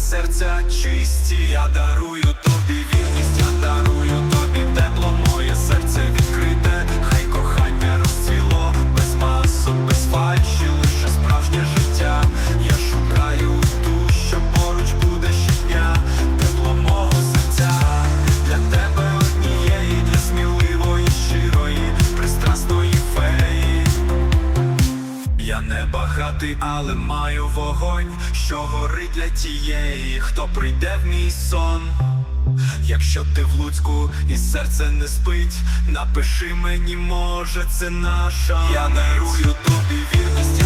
серця чисті, я дарую. Карти, але маю вогонь, що горить для тієї, хто прийде в мій сон. Якщо ти в Луцьку і серце не спить, напиши мені, може, це наша. Я дарую тобі вірність